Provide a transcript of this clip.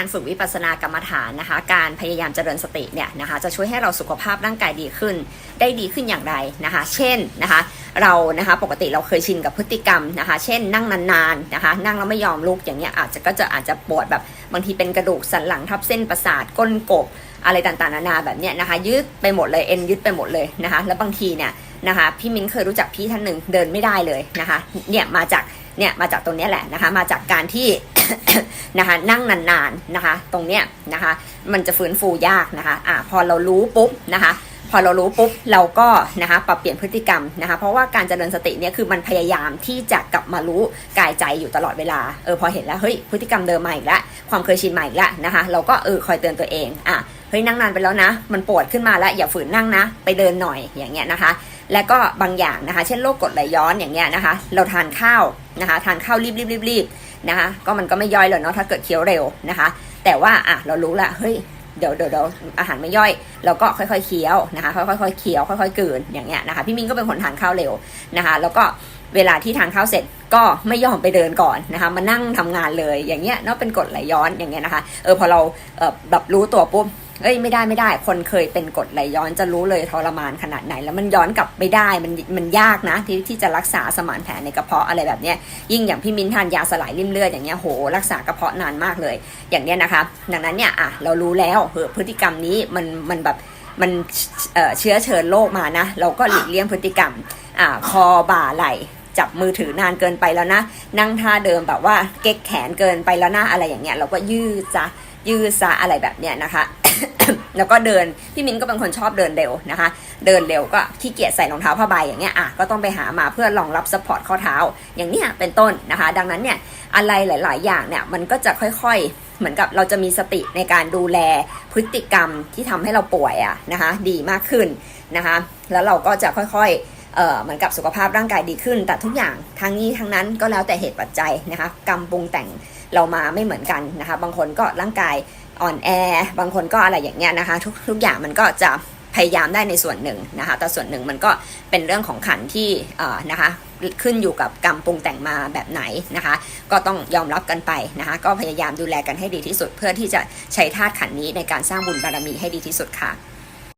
การฝึกวิปัสสนากรรมฐานนะคะ การพยายามเจริญสติเนี่ยนะคะ จะช่วยให้เราสุขภาพร่างกายดีขึ้น ได้ดีขึ้นอย่างไรนะคะ เช่นนะคะ เรานะคะปกติเราเคยชินกับพฤติกรรมนะคะ เช่น นั่งนานๆนะคะ นั่งแล้วไม่ยอมลุกอย่างเงี้ยอาจจะก็จะอาจจะปวดแบบบางทีเป็นกระดูกสันหลังทับเส้นประสาทก้นกบอะไรต่างๆนานาแบบเนี้ยนะคะ ยืดไปหมดเลยเอ็นยืดไปหมดเลยนะคะ แล้วบางทีเนี่ยนะคะ พี่มิ้นเคยรู้จักพี่ท่านหนึ่งเดินไม่ได้เลยนะคะ เนี่ยมาจากเนี่ยมาจากตรงเนี้ยแหละนะคะ มาจากการที่ นะคะนั่งนานๆนะคะ ตรงเนี้ยนะคะ มันจะฟื้นฟูยากนะคะอะพอเรารู้ปุ๊บนะคะพอเรารู้ปุ๊บเราก็นะคะปรับเปลี่ยนพฤติกรรมนะคะ เพราะว่าการเจริญสติเนี่ยคือมันพยายามที่จะกลับมารู้กายใจอยู่ตลอดเวลาเออพอเห็นแล้วเฮ้ยพฤติกรรมเดิมมาอีกแล้วความเคยชินใหม่อีกแล้วนะคะ เราก็เออคอยเตือนตัวเองอะเฮ้ยนั่งนานไปแล้วนะ มันปวดขึ้นมาแล้วอย่าฝืนนั่งนะ ไปเดินหน่อยอย่างเงี้ยนะคะ แล้วก็บางอย่างนะคะ เช่นโรคกรดไหลย้อนอย่างเงี้ยนะคะ เราทานข้าวนะคะ ทานข้าวรีบรีบรีบรีบ นะคะก็มันก็ไม่ย่อยเลยเนาะถ้าเกิดเคี้ยวเร็วนะคะ แต่ว่าอะเรารู้ละเฮ้ยเดี๋ยวเดี๋ยวเดี๋ยวอาหารไม่ย่อยเราก็ค่อยๆเคี้ยวนะคะค่อยๆเคี้ยวค่อยๆกลืนอย่างเงี้ยนะคะพี่มิงก็เป็นคนทานข้าวเร็วนะคะ แล้วก็เวลาที่ทานข้าวเสร็จก็ไม่ยอมไปเดินก่อนนะคะมานั่งทำงานเลยอย่างเงี้ยเนาะเป็นกฎไหลย้อนอย่างเงี้ยนะคะเออพอเราแบบรู้ตัวปุ๊บ เอ้ยไม่ได้ไม่ได้ คนเคยเป็นกดไหลย้อนจะรู้เลยทรมานขนาดไหน แล้วมันย้อนกลับไม่ได้มันมันยากนะที่ที่จะรักษาสมานแผลในกระเพาะอะไรแบบเนี้ยยิ่งอย่างพี่มิ้นทานยาสลายริ่มเลือดอย่างเงี้ยโห รักษากระเพาะนานมากเลย อย่างเนี้ยนะคะ ดังนั้นเนี่ยอะเรารู้แล้วเออพฤติกรรมนี้มันมันแบบมันเชื้อเชิญโรคมานะ เราก็หลีกเลี่ยงพฤติกรรมอ่าคอบ่าไหลจับมือถือนานเกินไปแล้วนะ นั่งท่าเดิมแบบว่าเก๊กแขนเกินไปแล้วนะอะไรอย่างเงี้ยเราก็ยืดซะ ยืดซะอะไรแบบเนี้ยนะคะ แล้วก็เดินพี่มิ้นก็เป็นคนชอบเดินเร็วนะคะ เดินเร็วก็ขี้เกียจใส่รองเท้าผ้าใบอย่างเงี้ยอะก็ต้องไปหามาเพื่อรองรับซัพพอร์ตข้อเท้า อย่างเนี้ยเป็นต้นนะคะ ดังนั้นเนี่ยอะไรหลาย ๆ อย่างเนี่ยมันก็จะค่อยๆ เหมือนกับเราจะมีสติในการดูแลพฤติกรรมที่ทำให้เราป่วยอะนะคะ ดีมากขึ้นนะคะ แล้วเราก็จะค่อยๆ เหมือนกับสุขภาพร่างกายดีขึ้น แต่ทุกอย่างทั้งนี้ทั้งนั้นก็แล้วแต่เหตุปัจจัยนะคะกรรมปรุงแต่งเรามาไม่เหมือนกันนะคะ บางคนก็ร่างกายอ่อนแอ บางคนก็อะไรอย่างเงี้ยนะคะ ทุกทุกอย่างมันก็จะพยายามได้ในส่วนหนึ่งนะคะ แต่ส่วนหนึ่งมันก็เป็นเรื่องของขันที่นะคะขึ้นอยู่กับกรรมปรุงแต่งมาแบบไหนนะคะ ก็ต้องยอมรับกันไปนะคะ ก็พยายามดูแลกันให้ดีที่สุด เพื่อที่จะใช้ธาตุขันนี้ในการสร้างบุญบารมีให้ดีที่สุดค่ะ